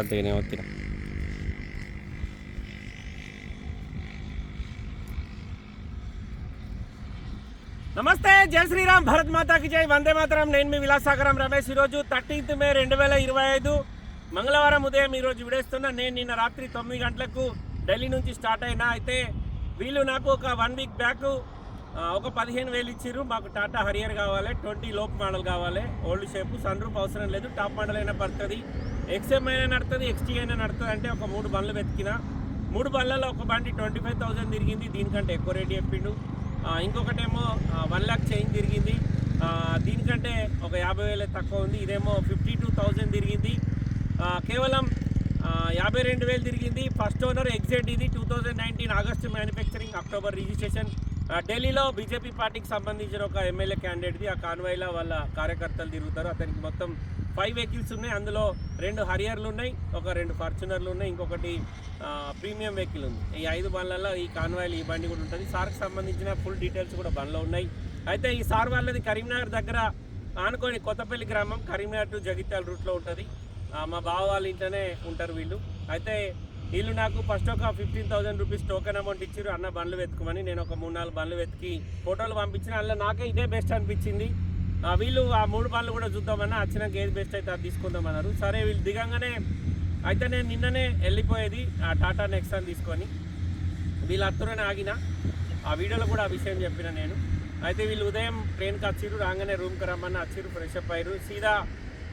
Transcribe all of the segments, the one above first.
అంతేనే వచ్చిన నమస్తే జయ శ్రీరామ్ భరత్ మాతాకి జై వందే మాతరం. నేను మీ విలాసాగరం రమేష్. ఈరోజు థర్టీన్త్ మే రెండు వేల ఇరవై ఐదు మంగళవారం ఉదయం ఈరోజు విడేస్తున్నా. నేను నిన్న రాత్రి తొమ్మిది గంటలకు ఢిల్లీ నుంచి స్టార్ట్ అయినా. అయితే వీళ్ళు నాకు ఒక వన్ వీక్ బ్యాక్ ఒక పదిహేను వేలు ఇచ్చిర్రు. మాకు టాటా హరియర్ కావాలి ట్వంటీ లోప్ మోడల్ కావాలి. ఓల్డ్ షేప్ సన్ రూప్ అవసరం లేదు. టాప్ మోడల్ అయినా పడుతుంది. ఎక్స్ఎం అయినా నడుతుంది ఎక్స్టీ అయినా నడుతుంది అంటే ఒక మూడు బండ్లు వెతికిన. మూడు బండ్లలో ఒక బండి ట్వంటీ ఫైవ్ థౌసండ్ తిరిగింది దీనికంటే ఎక్కువ రేట్ చెప్పిండు. ఇంకొకటేమో వన్ లాక్ చేంజ్ తిరిగింది. దీనికంటే ఒక యాభై వేలు తక్కువ ఉంది. ఇదేమో ఫిఫ్టీ టూ థౌజండ్ తిరిగింది కేవలం యాభై రెండు వేలు తిరిగింది. ఫస్ట్ ఓనర్ ఎగ్జెట్ ఇది two thousand nineteen August manufacturing October registration ఢిల్లీలో బీజేపీ పార్టీకి సంబంధించిన ఒక ఎమ్మెల్యే క్యాండిడేట్ది ఆ కాన్వాయ్లో వాళ్ళ కార్యకర్తలు తిరుగుతారు. అతనికి మొత్తం ఫైవ్ వెహికల్స్ ఉన్నాయి. అందులో రెండు హరియర్లు ఉన్నాయి ఒక రెండు ఫార్చునర్లు ఉన్నాయి ఇంకొకటి ప్రీమియం వెహికల్ ఉంది. ఈ ఐదు బండ్లలో ఈ కాన్వాయ్లు ఈ బండి కూడా ఉంటుంది. సార్కి సంబంధించిన ఫుల్ డీటెయిల్స్ కూడా బండ్లో ఉన్నాయి. అయితే ఈ సార్ వాళ్ళది కరీంనగర్ దగ్గర ఆనుకొని కొత్తపల్లి గ్రామం కరీంనగర్ టు జగిత్యాల రూట్లో ఉంటుంది. మా బావ వాళ్ళ ఇంట్లోనే ఉంటారు వీళ్ళు. అయితే వీళ్ళు నాకు ఫస్ట్ ఒక fifteen thousand rupees token amount ఇచ్చారు అన్న బండ్లు వెతుకుమని. నేను ఒక మూడు నాలుగు బండ్లు వెతికి ఫోటోలు పంపించిన. అందులో నాకే ఇదే బెస్ట్ అనిపించింది. వీళ్ళు ఆ మూడు పనులు కూడా చూద్దామన్నా వచ్చినాక ఏది బెస్ట్ అయితే అది తీసుకుందామన్నారు సరే వీళ్ళు దిగంగానే అయితే నేను నిన్ననే వెళ్ళిపోయేది ఆ టాటా నెక్సాన్ తీసుకొని. వీళ్ళు అత్తూరని ఆగిన ఆ వీడియోలో కూడా ఆ విషయం చెప్పిన నేను. అయితే వీళ్ళు ఉదయం ట్రైన్కి వచ్చిర్రు రాగానే రూమ్కి రమ్మని వచ్చిర్రు ఫ్రెష్ అప్ అయ్యారు సీదా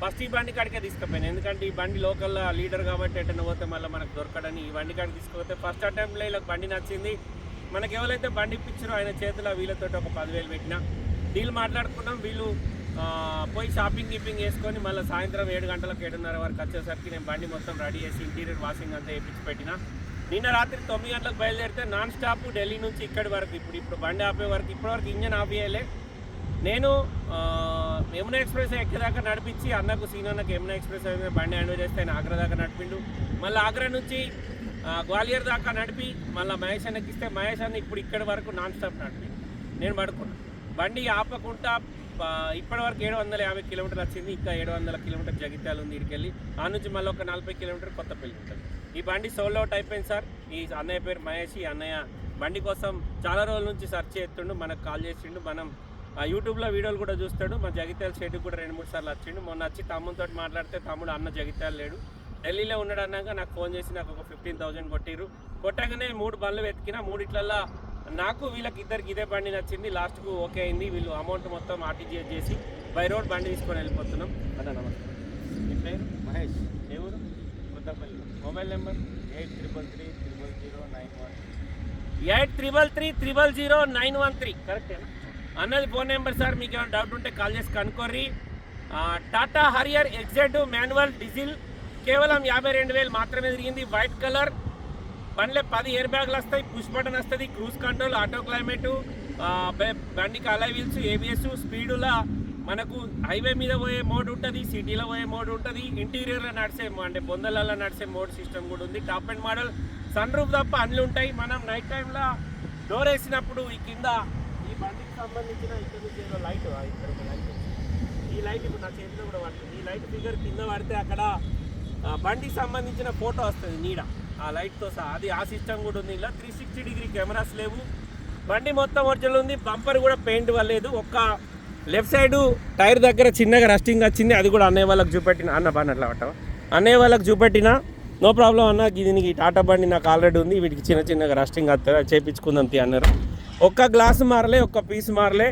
ఫస్ట్ ఈ బండి కాడికే తీసుకుపోయాను. ఎందుకంటే ఈ బండి లోకల్ లీడర్ కాబట్టి ఎటన్నా పోతే మళ్ళీ మనకు దొరకడని ఈ బండి కాడికి తీసుకుపోతే ఫస్ట్ అటెంప్ట్లో ఇలా బండి నచ్చింది. మనకి ఎవరైతే బండి ఇప్పించారో ఆయన చేతిలో వీళ్ళతో ఒక పదివేలు పెట్టిన. డీల్ మాట్లాడుకున్నాం వీళ్ళు పోయి షాపింగ్ గిప్పింగ్ వేసుకొని మళ్ళీ సాయంత్రం ఏడు గంటలకు ఏడున్నర వరకు వచ్చేసరికి నేను బండి మొత్తం రెడీ చేసి ఇంటీరియర్ వాషింగ్ అంతా వేయించి పెట్టిన. నిన్న రాత్రి తొమ్మిది గంటలకు బయలుదేరితే నాన్ స్టాప్ ఢిల్లీ నుంచి ఇక్కడి వరకు ఇప్పుడు ఇప్పుడు బండి ఆపే వరకు ఇప్పటివరకు ఇంజన్ ఆపేయలే నేను ఆ, యమునా ఎక్స్ప్రెస్ ఎక్కేదాకా నడిపించి అన్నకు సీనన్నకు యమునా ఎక్స్ప్రెస్ బండి హ్యాండ్ చేస్తే ఆయన ఆగ్రా దాకా నడిపిండు. మళ్ళీ ఆగ్రా నుంచి గ్వాలియర్ దాకా నడిపి మళ్ళీ మహేష్ అన్నకి ఇస్తే మహేష్ అన్న ఇప్పుడు ఇక్కడి వరకు నాన్ స్టాప్ నడిపి నేను పడుకున్నాను బండి ఆపకుండా ఇప్పటివరకు ఇప్పటి వరకు ఏడు వందల యాభై కిలోమీటర్లు వచ్చింది ఇంకా ఏడు వందల కిలోమీటర్ జగిత్యాల ఉంది ఇక్కడికి ఆ నుంచి మళ్ళీ ఒక నలభై కిలోమీటర్ కొత్తపల్లి ఉంటుంది. ఈ బండి సోల్డ్ అవుట్ అయిపోయింది సార్. ఈ అన్నయ్య పేరు మహేష్ ఈ అన్నయ్య బండి కోసం చాలా రోజుల నుంచి సెర్చ్ చేస్తుండు మనకు కాల్ చేసిండు. మనం యూట్యూబ్లో వీడియోలు కూడా చూస్తాడు. మా జగిత్యాల షెడ్కి కూడా రెండు మూడు సార్లు వచ్చిండు. మొన్న వచ్చి తమ్ముతో మాట్లాడితే తమ్ముడు అన్న జగిత్యాల లేడు. ఢిల్లీలో ఉన్నాడు అన్నాక నాకు ఫోన్ చేసి నాకు ఒక ఫిఫ్టీన్ థౌసండ్ కొట్టిరు కొట్టగానే మూడు బండ్లు వెతికిన మూడిట్లల్లో నాకు వీళ్ళకి ఇద్దరికి ఇదే బండి నచ్చింది. లాస్ట్కు ఓకే అయింది. వీళ్ళు అమౌంట్ మొత్తం ఆర్టీజీఎస్ చేసి బై రోడ్ బండి తీసుకొని వెళ్ళిపోతున్నాం. అన్న నమస్తే మీ పేరు? మహేష్. ఊరు? Kothapalli mobile number? Eight triple three triple zero nine one eight triple three triple zero nine one three. కరెక్టేనా అన్నది ఫోన్ నెంబర్ సార్. మీకు ఏమైనా డౌట్ ఉంటే కాల్ చేసి కనుక్కోర్రి. Tata Harrier XZ manual diesel కేవలం యాభై రెండు వేలు మాత్రమే తిరిగింది. వైట్ కలర్ బండ్లే పది ఎయిర్ బ్యాగ్లు వస్తాయి పుష్ బటన్ వస్తుంది క్రూజ్ కంట్రోల్ ఆటో క్లైమేటు బండికి అలై వీల్స్ ఏబిఎస్ స్పీడులా మనకు హైవే మీద పోయే మోడ్ ఉంటుంది సిటీలో పోయే మోడ్ ఉంటుంది ఇంటీరియర్లో నడిచే అంటే బొందలలో నడిచే మోడ్ సిస్టమ్ కూడా ఉంది. Top and model sunroof తప్ప అన్నీ ఉంటాయి. మనం నైట్ టైంలో డోర్ వేసినప్పుడు ఈ కింద ఈ బండికి సంబంధించిన ఇక్కడ నుంచి ఏదో లైట్ ఇక్కడ లైట్ ఈ లైట్ ఇప్పుడు నా చేతిలో కూడా పడుతుంది. ఈ లైట్ ఫిగర్ కింద పడితే అక్కడ బండికి సంబంధించిన ఫోటో వస్తుంది నీడ. ఆ లైట్తో సహా. అది ఆ సిస్టమ్ కూడా ఉంది. ఇలా త్రీ సిక్స్టీ డిగ్రీ కెమెరాస్ లేవు. బండి మొత్తం ఒరిజినల్ ఉంది. బంపర్ కూడా పెయింట్ వల్లేదు ఒక్క లెఫ్ట్ సైడ్ టైర్ దగ్గర చిన్నగా రస్టింగ్ వచ్చింది. అది కూడా అన్నయ్య వాళ్ళకి చూపెట్టిన. అన్న బాగా అట్లా పట్టవా? అన్నయ్య వాళ్ళకి చూపెట్టిన. నో ప్రాబ్లం అన్న. దీనికి టాటా బండి నాకు ఆల్రెడీ ఉంది. వీటికి చిన్న చిన్నగా రస్టింగ్ వస్తుంది. అది చేపించుకుందాం తీ అన్నారు. ఒక్క గ్లాస్ మారలే ఒక్క పీస్ మారలే.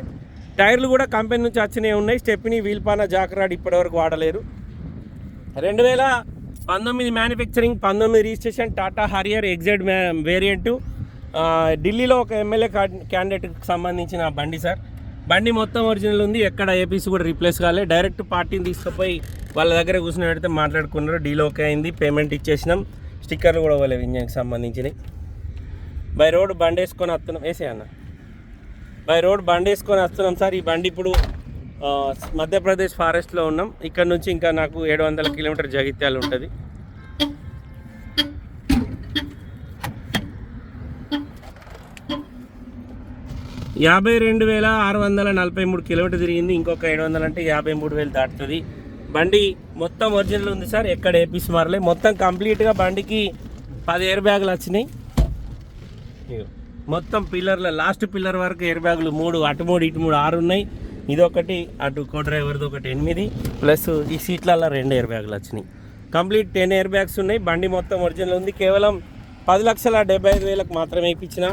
టైర్లు కూడా కంపెనీ నుంచి వచ్చినవి ఉన్నాయి. స్టెప్ని వీల్పాన జాకరాడ్ ఇప్పటివరకు వాడలేరు. రెండు వేల పంతొమ్మిది మ్యానుఫ్యాక్చరింగ్ పంతొమ్మిది registration Tata Harrier XZ variant variant ఢిల్లీలో ఒక ఎమ్మెల్యే క్యాండిడేట్కి సంబంధించిన బండి సార్. బండి మొత్తం ఒరిజినల్ ఉంది. ఎక్కడ ఏపీసీ కూడా రీప్లేస్ కాలే. డైరెక్ట్ పార్టీని తీసుకుపోయి వాళ్ళ దగ్గర కూర్చుని పెడితే మాట్లాడుకున్నారు. డీల్ ఓకే అయింది. పేమెంట్ ఇచ్చేసినాం. స్టిక్కర్లు కూడా వాళ్ళ ఇంజన్కి సంబంధించినవి. బై రోడ్ బండి వేసుకొని వస్తున్నాం. వేసే అన్న. బై రోడ్ బండి వేసుకొని వస్తున్నాం సార్. ఈ బండి ఇప్పుడు మధ్యప్రదేశ్ ఫారెస్ట్లో ఉన్నాం. ఇక్కడ నుంచి ఇంకా నాకు ఏడు వందల కిలోమీటర్ జగిత్యాలు ఉంటుంది. యాభై రెండు వేల ఆరు వందల నలభై మూడు కిలోమీటర్ తిరిగింది. ఇంకొక ఏడు వందలు అంటే యాభై మూడు వేలు దాటుతుంది. బండి మొత్తం ఒరిజినల్ ఉంది సార్. ఎక్కడ ఏపీస్ మారలే. మొత్తం కంప్లీట్గా బండికి పది ఎయిర్ బ్యాగులు వచ్చినాయి. మొత్తం పిల్లర్ల లాస్ట్ పిల్లర్ వరకు ఎయిర్ బ్యాగులు మూడు అటు మూడు ఇటు మూడు ఆరు ఉన్నాయి. ఇదొకటి అటు కో డ్రైవర్ది ఒకటి ఎనిమిది ప్లస్ ఈ సీట్లలో రెండు ఎయిర్ బ్యాగులు వచ్చినాయి. కంప్లీట్ టెన్ ఎయిర్ బ్యాగ్స్ ఉన్నాయి. బండి మొత్తం ఒరిజినల్ ఉంది. కేవలం పది లక్షల డెబ్బై ఐదు వేలకు మాత్రమే ఇప్పించిన.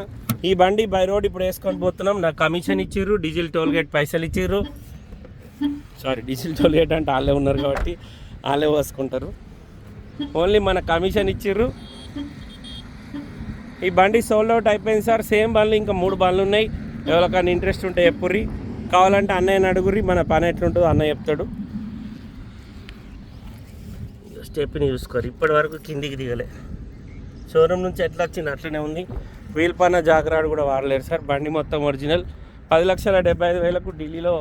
ఈ బండి బై రోడ్ ఇప్పుడు వేసుకొని పోతున్నాం. నాకు కమిషన్ ఇచ్చిర్రు డీజిల్ టోల్ గేట్ పైసలు ఇచ్చిర్రు. సారీ డీజిల్ టోల్ గేట్ అంటే వాళ్ళే ఉన్నారు కాబట్టి వాళ్ళే పోసుకుంటారు. ఓన్లీ మన కమిషన్ ఇచ్చిర్రు. ఈ బండి సోల్డ్ అవుట్ అయిపోయింది సార్. సేమ్ బండ్లు ఇంకా మూడు బండ్లు ఉన్నాయి. ఎవరికైనా ఇంట్రెస్ట్ ఉంటే ఎప్పుర్రి కావాలంటే అన్నయ్యని అడుగురి మన పని ఎట్లుంటుందో అన్నయ్య చెప్తాడు. స్టెప్ని చూసుకోరు ఇప్పటి వరకు కిందికి దిగలే. షోరూమ్ నుంచి ఎట్లా వచ్చింది అట్లనే ఉంది. వీల్ పైన జాగ్రాడు కూడా వాడలేరు సార్ బండి మొత్తం ఒరిజినల్. పది లక్షల డెబ్బై ఐదు వేలకు ఢిల్లీలో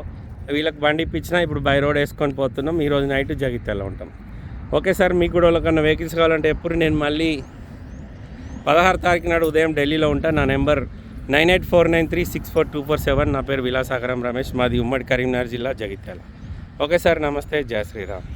వీళ్ళకి బండి ఇప్పించినా ఇప్పుడు బై రోడ్ వేసుకొని పోతున్నాం ఈరోజు నైట్ జగిత్యాల ఉంటాం. ఓకే సార్ మీకు కూడా వాళ్ళకన్నా వెహికల్స్ కావాలంటే ఎప్పుడు నేను మళ్ళీ పదహారు తారీఖు నాడు ఉదయం ఢిల్లీలో ఉంటాను నా number nine eight four nine three six four two four seven నా పేరు విలాసాగరం రమేష్ మాది ఉమ్మడి కరీంనగర్ జిల్లా జగిత్యాల. ఓకే సార్ నమస్తే జయ శ్రీరామ్.